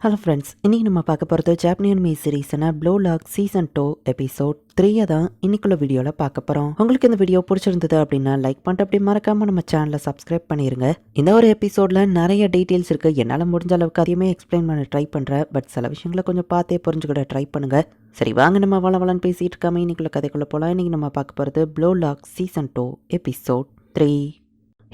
Hello friends இன்றைக்கி நம்ம பார்க்க போகிறது Japanese anime சீரீஸான blue lock season two episode த்ரீயை தான் இன்னைக்குள்ள வீடியோவில் பார்க்க போகிறோம் உங்களுக்கு இந்த வீடியோ பிடிச்சிருந்தது அப்படின்னா லைக் பண்ணிட்டு அப்படி மறக்காமல் நம்ம சேனலை சப்ஸ்கிரைப் பண்ணிருங்க. இந்த ஒரு எபிசோடில் நிறைய டீட்டெயில்ஸ் இருக்குது என்னால் முடிஞ்ச அளவுக்கு அதையுமே எக்ஸ்பிளைன் பண்ண ட்ரை பண்ணுறேன் பட் சில விஷயங்களை கொஞ்சம் பார்த்தே புரிஞ்சுக்கிட ட்ரை பண்ணுங்கள் சரி வாங்க நம்ம வள வளன்னு பேசிகிட்டு இருக்காம இன்றைக்குள்ள கதைக்குள்ளே போகலாம் இன்றைக்கி நம்ம பார்க்க போகிறது blue lock season two episode three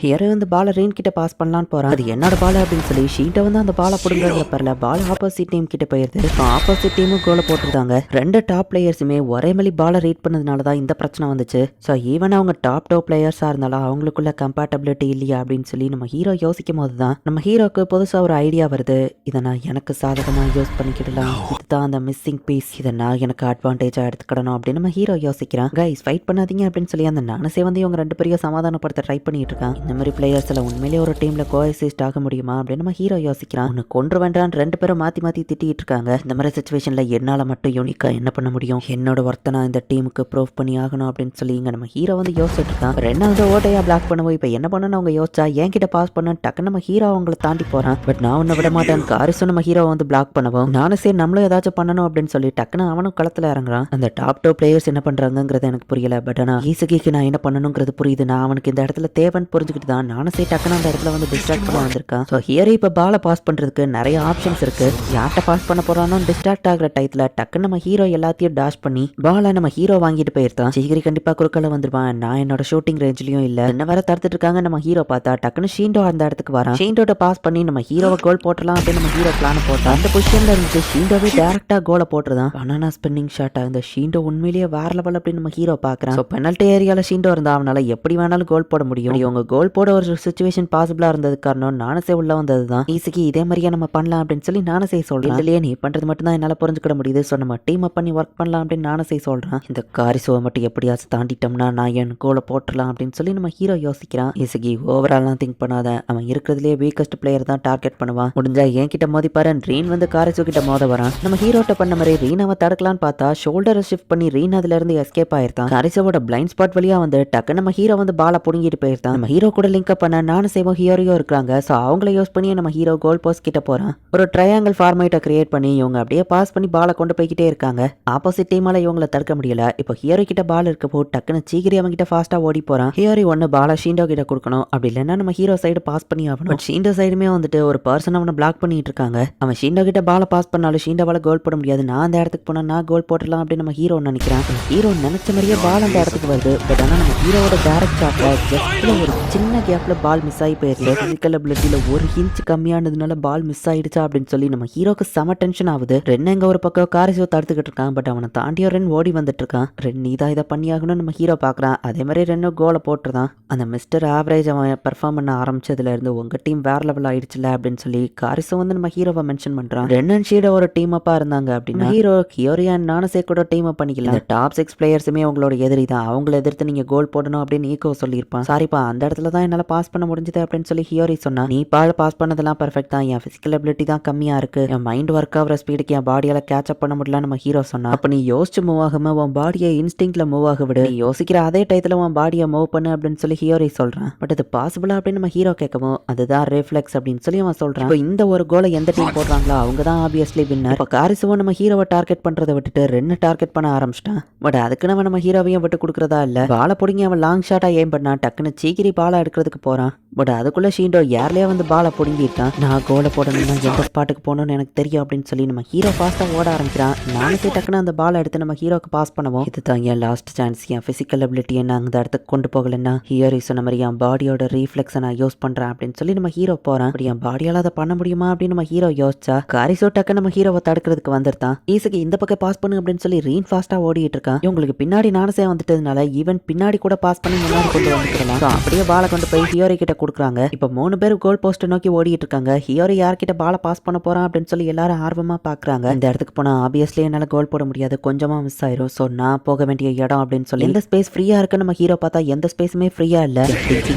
here வந்து பாலை ரெயின் கிட்ட பாஸ் பண்ணலான்னு போறான். அது என்னோட பால் அப்படின்னு சொல்லி ஷீட்டை வந்து அந்த பாலை பிடுங்கிறதுல பரல பால் ஆப்போசிட் டீம் கிட்ட போயிருது. ஆப்போசிட் டீமும் கோலை போட்டிருந்தாங்க. ரெண்டு டாப் பிளேயர்ஸுமே ஒரே மாதிரி பாலை ரீட் பண்ணதுனால தான் இந்த பிரச்சனை வந்துச்சு. ஸோ ஈவன் அவங்க டாப் டோ பிளேயர்ஸாக இருந்தாலும் அவங்களுக்குள்ள கம்பேட்டபிலிட்டி இல்லையா அப்படின்னு சொல்லி நம்ம ஹீரோ யோசிக்கும் போது தான் நம்ம ஹீரோக்கு புதுசாக ஒரு ஐடியா வருது. இதை நான் எனக்கு சாதகமாக யூஸ் பண்ணிக்கிடலாம். இதுதான் அந்த மிஸ்ஸிங் பீஸ் இதை நான் எனக்கு அட்வான்டேஜாக எடுத்துக்கிடணும் அப்படின்னு நம்ம ஹீரோ யோசிக்கிறான். கைஸ் ஃபைட் பண்ணாதீங்க அப்படின்னு சொல்லி அந்த நானசே வந்து இவங்க ரெண்டு பேரையும் சமாதானப்படுத்த ட்ரை பண்ணிட்டு இருக்கான். இந்த மாதிரி பிளேயர்ஸில் உண்மையிலேயே ஒரு டீமில் கோஎசிஸ்ட் ஆக முடியுமா அப்படின்னு நம்ம ஹீரோ யோசிக்கிறான். உன்னை கொன்று வேண்டான்னு ரெண்டு பேரும் மாற்றி மாற்றி திட்டிகிட்டு இருக்காங்க. இந்த மாதிரி சுச்சுவேஷனில் என்னால் மட்டும் யூனிக்காக என்ன பண்ண முடியும்? என்னோட ஒர்த்தை நான் இந்த டீமுக்கு ப்ரூவ் பண்ணி ஆகணும் அப்படின்னு சொல்லி இங்கே நம்ம ஹீரோ வந்து யோசிச்சுட்டு இருக்கான். ரெண்டாவது ஓட்டையாக பிளாக் பண்ணுவோம் இப்போ என்ன பண்ணணும் அவங்க யோசிச்சா என்கிட்ட பாஸ் பண்ண டக்குன்னு நம்ம ஹீரோ அவங்கள தாண்டி போகிறான் பட் நான் உன்னை விட மாட்டேன். காரிசு நம்ம ஹீரோ வந்து பிளாக் பண்ணவும். நானும் சரி நம்மளும் ஏதாச்சும் பண்ணணும் அப்படின்னு சொல்லி டக்குன்னு அவனும் களத்தில் இறங்குறான். அந்த டாப் டோ பிளேயர்ஸ் என்ன பண்ணுறாங்கிறது எனக்கு புரியல. பட் ஆனால் ஈசகிக்கு நான் என்ன பண்ணணுங்கிறது புரியுது. நான் அவனுக்கு இந்த இடத்துல தேவைன்னு புரிஞ்சுக்கிட்டு தான் நானும் சரி டக்குன்னு அந்த இடத்துல வந்து டிஸ்ட்ராக்ட் பண்ண வந்திருக்கான். ஸோ ஹியர் இப்போ பாலை பாஸ் பண்றதுக்கு நிறைய ஆப்ஷன்ஸ் இருக்கு. யார்கிட்ட பாஸ் பண்ண போறானோ டிஸ்ட்ராக்ட் ஆகிற டயத்துல டக்குன்னு நம்ம ஹீரோ எல்லாத்தையும் டாஷ் பண்ணி பாலை நம்ம ஹீரோ வாங்கிட்டு போயிருந்தான் சீக்கிரி கண்டிப்பா குறுக்கல வந்துருவான். நான் என்னோட ஷூட்டிங் ரேஞ்சிலையும் இல்ல. என்ன வேற தடுத்துட்டு இருக்காங்க நம்ம ஹீரோ பார்த்தா. டக்குன்னு ஷீண்டோ அந்த இடத்துக்கு வரான். ஷீண்டோட பாஸ் பண்ணி நம்ம ஹீரோவை கோல் போட்டலாம் அப்படின்னு நம்ம ஹீரோ பிளான் போட்டா அந்த பொசிஷன்ல இருந்துச்சு ஷீண்டோவே டேரக்டா கோலை போட்டுருதான். பனானா ஸ்பின்னிங் ஷாட்டாக அந்த ஷீண்டோ உண்மையிலேயே வேற லெவல் அப்படின்னு நம்ம ஹீரோ பாக்குறான். ஸோ பெனல்ட்டி ஏரியால ஷீண்டோ இருந்தா அவனால எப்படி வேணாலும் கோல் போட முடியும். இவங்க கோல் போட ஒரு சுச்சுவேஷன் பாசிபிளா இருந்தது காரணம் நானசே உள்ள வந்தது தான் ஈஸிக்கு இதே மாதிரியே நம்ம பண்ணலாம் அப்படின்னு சொல்லி நானசே சொல்றேன். இல்லையே நீ பண்றது மட்டும் தான் என்னால புரிஞ்சுக்கிட முடியுது. ஸோ நம்ம டீம் அப் பண்ணி ஒர்க் பண்ணலாம் அப்படின்னு நானசே சொல்றான். இந்த காரிசுவை மட்டும் எப்படியாச்சும் தாண்டிட்டோம்னா நான் என் கோலை போட்டுடலாம் அப்படின்னு சொல்லி நம்ம ஹீரோ யோசிக்கிறான். ஈஸிக்கு ஓவரால்லாம் திங்க் பண்ணாத. அவன் இருக்கிறதுலே வீக்கஸ்ட் பிளேயர் தான் டார்கெட் பண்ணுவான். முடிஞ்சா என் கிட்ட மோதி பாரு. ரீன் வந்து காரிசு கிட்ட மோத வரான். நம்ம ஹீரோட்ட பண்ண மாதிரி ரீன் அவன் தடுக்கலான்னு பார்த்தா ஷோல்டரை ஷிஃப்ட் பண்ணி ரீன் அதுல இருந்து எஸ்கேப் ஆயிருந்தான். காரிசோட பிளைண்ட் ஸ்பாட் வழியா வந்து டக்கு நம்ம ஹீரோ வந்து பாலை புடுங்கிட்டு போயிருந்தான். நம்ம ஹீரோ கூட லிங்க் பண்ண நானும் சேவும் ஹீரோயும் இருக்காங்க ஸோ அவங்கள யூஸ் பண்ணி நம்ம ஹீரோ கோல் போஸ்ட் கிட்ட போகிறோம் ஒரு ட்ரையாங்கிள் ஃபார்மேட்டை கிரியேட் பண்ணி இவங்க அப்படியே பாஸ் பண்ணி பாலை கொண்டு போய்கிட்டே இருக்காங்க. ஆப்போசிட் டீமால் இவங்களை தடுக்க முடியல. இப்போ ஹீரோ கிட்ட பால் இருக்கப்போ டக்குன்னு சீக்கிரி அவங்க கிட்ட ஃபாஸ்ட்டாக ஓடி போகிறான் ஹீரோரி ஒன்று பாலை ஷீண்டோ கிட்ட கொடுக்கணும். அப்படி இல்லைன்னா நம்ம ஹீரோ சைடு பாஸ் பண்ணி ஆகணும். ஷீண்டோ சைடுமே வந்துட்டு ஒரு பர்சன் அவனை பிளாக் பண்ணிட்டு இருக்காங்க. அவன் ஷீண்டோ கிட்ட பாலை பாஸ் பண்ணாலும் ஷீண்டோவால் கோல் போட முடியாது. நான் அந்த இடத்துக்கு போனால் நான் கோல் போட்டுடலாம் அப்படின்னு நம்ம ஹீரோ நினைக்கிறான். ஹீரோ நினைச்ச மாதிரியே பால் அந்த இடத்துக்கு வருது. பட் ஆனால் நம்ம ஹீரோவோட டேரக்ட் ஷாட்ல ஜஸ்ட்ல ஒரு சின்ன கேப்ல பால் மிஸ் ஆகி போயிருது பிசிக்கல் அபிலிட்டியில ஒரு இன்ச் கம்மியானதுனால பால் மிஸ் ஆயிடுச்சா அப்படின்னு சொல்லி நம்ம ஹீரோக்கு செம டென்ஷன் ஆகுது. ரென் எங்க ஒரு பக்கம் காரிசோ தடுத்துக்கிட்டு இருக்கான். பட் அவனை தாண்டியோ ரென் ஓடி வந்துட்டு இருக்கான். ரென் நீ தான் இதை பண்ணியாகணும்னு நம்ம ஹீரோ பார்க்கறான் அதே மாதிரி ரென்னு கோலை போட்டுருதான் அந்த மிஸ்டர் ஆவரேஜ் அவன் பெர்ஃபார்ம் பண்ண ஆரம்பிச்சதுல இருந்து உங்க டீம் வேற லெவல் ஆயிடுச்சுல அப்படின்னு சொல்லி காரிசோ வந்து நம்ம ஹீரோவை மென்ஷன் பண்றான். ரென் அண்ட் ஷீட ஒரு டீம் அப்பா இருந்தாங்க அப்படின்னா ஹீரோ ஹியோரியா நானசே கூட டீம் அப் பண்ணிக்கல இந்த டாப் சிக்ஸ் பிளேயர்ஸுமே உங்களோட எதிரி தான். அவங்கள எதிர்த்து நீங்க கோல் போடணும் அப்படின்னு ஈகோ சொல்லியிருப்பான். சாரிப்பா அந்த இடத்துல தான் என்னால் பாஸ் பண்ண முடிஞ்சது அப்படின்னு சொல்லி ஹியோரி சொன்னா நீ பால் பாஸ் பண்ணதெல்லாம் பர்ஃபெக்ட் தான். என் பிசிக்கல் அபிலிட்டி தான் கம்மியா இருக்கு. என் மைண்ட் ஒர்க் ஆகிற ஸ்பீடுக்கு என் பாடியால கேட்ச் அப் பண்ண முடியல நம்ம ஹீரோ சொன்னா அப்ப நீ யோசிச்சு மூவ் ஆகாம உன் பாடியை இன்ஸ்டிங்ல மூவ் ஆக விடு. நீ யோசிக்கிற அதே டயத்துல உன் பாடியை மூவ் பண்ணு அப்படின்னு சொல்லி ஹியோரி சொல்றான். பட் அது பாசிபிளா அப்படின்னு நம்ம ஹீரோ கேட்கவும் அதுதான் ரிஃப்ளெக்ஸ் அப்படின்னு சொல்லி அவன் சொல்றான். இப்போ இந்த ஒரு கோலை எந்த டீம் போடுறாங்களோ அவங்க தான் ஆப்வியஸ்லி வின்னர் இப்போ காரிசுவோ நம்ம ஹீரோவை டார்கெட் பண்றதை விட்டுட்டு ரெண்டு டார்கெட் பண்ண ஆரம்பிச்சிட்டான். பட் அதுக்கு நம்ம நம்ம ஹீரோவையும் விட்டு கொடுக்குறதா இல்ல. பாலை பிடிங்க அவன் லாங் ஷாட்டா ஏம் பண்ணா டக்குன்னு சீக்கிரி பாலை எடுக்கிறதுக்கு போகிறான் பட் அதுக்குள்ளே ஷீண்டோ யார்லயே வந்து பாலை பிடுங்கிட்டான் நான் கோலை போடணும்னா எந்த ஸ்பாட்டுக்கு போகணும்னு எனக்கு தெரியும் அப்படின்னு சொல்லி நம்ம ஹீரோ ஃபாஸ்ட்டாக ஓட ஆரம்பிக்கிறான். நானே டக்குன்னு அந்த பாலை எடுத்து நம்ம ஹீரோக்கு பாஸ் பண்ணுவோம். இதுதான் என் லாஸ்ட் சான்ஸ் என் ஃபிசிக்கல் அபிலிட்டி என்ன அந்த இடத்துக்கு கொண்டு போகலன்னா? ஹியரி சொன்ன மாதிரி என் பாடியோட ரீஃப்ளெக்ஸை நான் யூஸ் பண்ணுறேன் அப்படின்னு சொல்லி நம்ம ஹீரோ போகிறான் அப்படி என் பாடியால் அதை பண்ண முடியுமா அப்படின்னு நம்ம ஹீரோ யோசிச்சா காரிசோ டக்கு நம்ம ஹீரோவை தடுக்கிறதுக்கு வந்திருந்தான். ஈஸுக்கு இந்த பக்கம் பாஸ் பண்ணு அப்படின்னு சொல்லி ரீன் ஃபாஸ்ட்டாக ஓடிட்டு இருக்கான். இவங்களுக்கு பின்னாடி நானசே வந்துட்டதுனால ஈவன் பின்னாடி கூட பாஸ் பண்ணி முன்னாடி கொண்டு வந்துருக்கலாம் அப்படியே பாலை கொண்டு போய் ஹியோரி கிட்ட கொடுக்குறாங்க. இப்போ மூணு பேர் கோல் போஸ்ட் நோக்கி ஓடிட்டு இருக்காங்க. ஹியோரி யார்கிட்ட பாலை பாஸ் பண்ண போறான் அப்படின்னு சொல்லி எல்லாரும் ஆர்வமா பாக்குறாங்க. இந்த இடத்துக்கு போனா ஆப்வியஸ்லி என்னால கோல் போட முடியாது. கொஞ்சமா மிஸ் ஆயிரும். ஸோ நான் போக வேண்டிய இடம் அப்படின்னு சொல்லி எந்த ஸ்பேஸ் ஃப்ரீயா இருக்கு நம்ம ஹீரோ பார்த்தா எந்த ஸ்பேஸுமே ஃப்ரீயா இல்ல.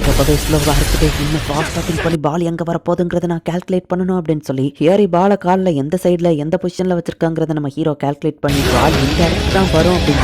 ரொம்பவே ஸ்லோவா இருக்குது. இன்னும் ஃபாஸ்டா திங்க் பண்ணி பால் எங்க வரப்போகுதுங்கிறத நான் கால்குலேட் பண்ணணும் அப்படின்னு சொல்லி ஹியோரி பாலை காலில் எந்த சைடுல எந்த பொசிஷன்ல வச்சிருக்காங்கிறத நம்ம ஹீரோ கால்குலேட் பண்ணி பால் இந்த இடத்துக்கு தான் வரும் அப்படின்னு.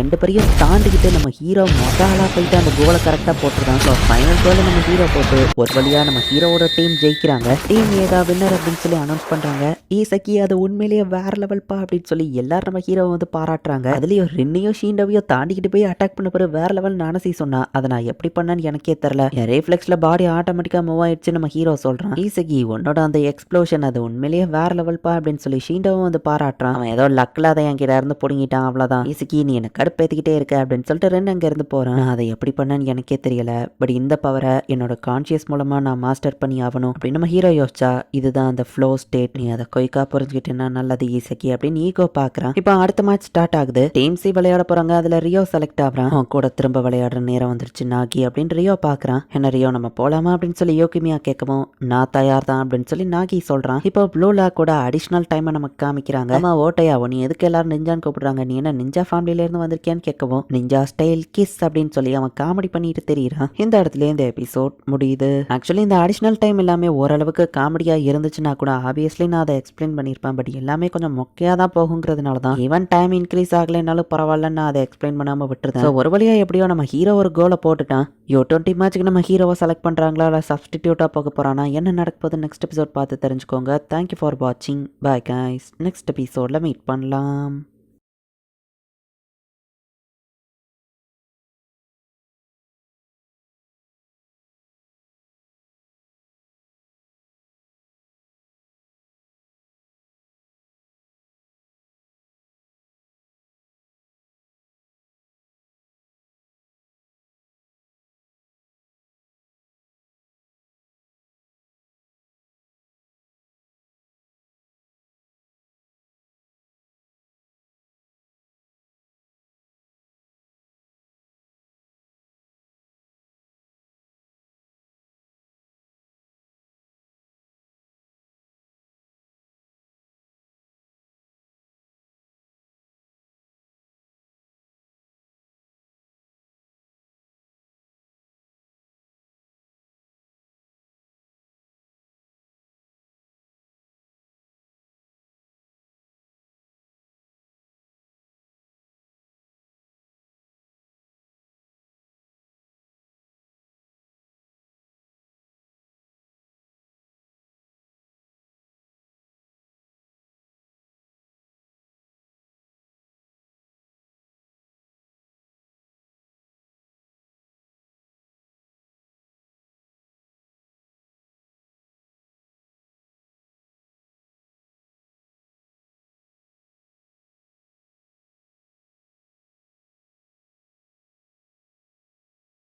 ரெண்டு பேரையும் தாண்டிக்கிட்டு நம்ம ஹீரோ மசாலா போயிட்டு அந்த கோலை கரெக்டா போட்டுருக்கான். ஸோ ஃபைனல் கோல நம்ம ஹீரோ போட்டு ஒரு வழியா நம்ம ஹீரோவோட டீம் ஜெயிக்கிறாங்க. டீம் ஏதா வின்னர் அப்படின்னு சொல்லி அனௌன்ஸ் பண்றாங்க. ஈசக்கி அது உண்மையிலேயே வேற லெவல் பா அப்படின்னு சொல்லி எல்லாரும் நம்ம ஹீரோவை வந்து பாராட்டுறாங்க. அதுலயும் ரெண்டையும் ஷீண்டவையோ தாண்டிக்கிட்டு போய் அட்டாக் பண்ண பிறகு வேற லெவல் நானசி சொன்னா அதை நான் எப்படி பண்ணேன்னு எனக்கே தெரியல. என் ரேஃப்ளெக்ஸ்ல பாடி ஆட்டோமேட்டிக்கா மூவ் ஆயிடுச்சு நம்ம ஹீரோ சொல்றான். சக்கி உன்னோட அந்த எக்ஸ்ப்ளோஷன் அது உண்மையிலேயே வேற லெவல் பா? அப்படின்னு சொல்லி ஷீண்டவும் வந்து பாராட்டுறான். அவன் ஏதோ லக்ல அதை என் கிட்ட இருந்து பிடுங்கிட்டான் அவ்வளவுதான். ஈசகி நீ என்ன கடுப்பேத்திக்கிட்டே இருக்க அப்படின்னு சொல்லிட்டு ரெண்டு அங்க இருந்து போறான். அதை எப்படி பண்ணேன்னு எனக்கே தெரியல. பட் இந்த பவரை என்னோட கான்ஷியஸ் மூலமாக நான் மாஸ்டர் பண்ணி ஆகணும். அப்படின்னு நம்ம ஹீரோ யோசிச்சா இதுதான் அந்த ஃப்ளோ ஸ்டேட் நீ அதை கொய்க்கா புரிஞ்சுக்கிட்டேன்னா நல்லது ஈசக்கி அப்படின்னு ஈகோ பார்க்குறான் இப்போ அடுத்த மேட்ச் ஸ்டார்ட் ஆகுது. டீம் சி விளையாட போகிறாங்க அதில் ரியோ செலக்ட் ஆகுறான். அவன் கூட திரும்ப விளையாடுற நேரம் வந்துருச்சு. நாகி அப்படின்னு ரியோ பார்க்குறான் என்ன ரியோ நம்ம போகலாமா அப்படின்னு சொல்லி யோகிமியா கேட்கவும் நான் தயார் தான் அப்படின்னு சொல்லி நாகி சொல்கிறான் இப்போ ப்ளூலா கூட அடிஷனல் டைமை நமக்கு காமிக்கிறாங்க. அம்மா ஓட்டையா? நீ எதுக்கு எல்லாரும் நிஞ்சான்னு கூப்பிடுறாங்க. நீ என்ன நிஞ்சா ஃபேமிலியிலேருந்து வந்திருக்கியான்னு கேட்கவும் நிஞ்சா ஸ்டைல் கிஸ் அப்படின்னு சொல்லி அவன் காமெடி பண்ணிட்டு தெரியுறான். இந்த இடத்துல இந்த எபிசோட் முடியுது. ஆக்சுவலி இந்த அடிஷ்னல் டைம் எல்லாமே ஓரளவுக்கு காமெடியா இருந்துச்சுன்னா கூட ஆப்வியஸ்லி நான் அதை எக்ஸ்பிளைன் பண்ணியிருப்பேன். பட் எல்லாமே கொஞ்சம் மொக்கையா தான் போகுங்கிறதுனால தான். ஈவன் டைம் இன்க்ரீஸ் ஆகலைனாலும் பரவாயில்ல நான் அதை எக்ஸ்பிளைன் பண்ணாம விட்டுருந்தேன் ஒரு வழியா எப்படியோ நம்ம ஹீரோ ஒரு கோலை போட்டுட்டான். யோ டுவெண்ட்டி மேட்ச்க்கு நம்ம ஹீரோவை செலக்ட் பண்றாங்களா இல்லை சப்ஸ்டிடியூட்டா போக போறானா என்ன நடக்குது நெக்ஸ்ட் எபிசோட் பார்த்து தெரிஞ்சுக்கோங்க. தேங்க்யூ ஃபார் வாட்சிங் பாய் கைஸ் நெக்ஸ்ட் எபிசோட்ல மீட் பண்ணலாம்.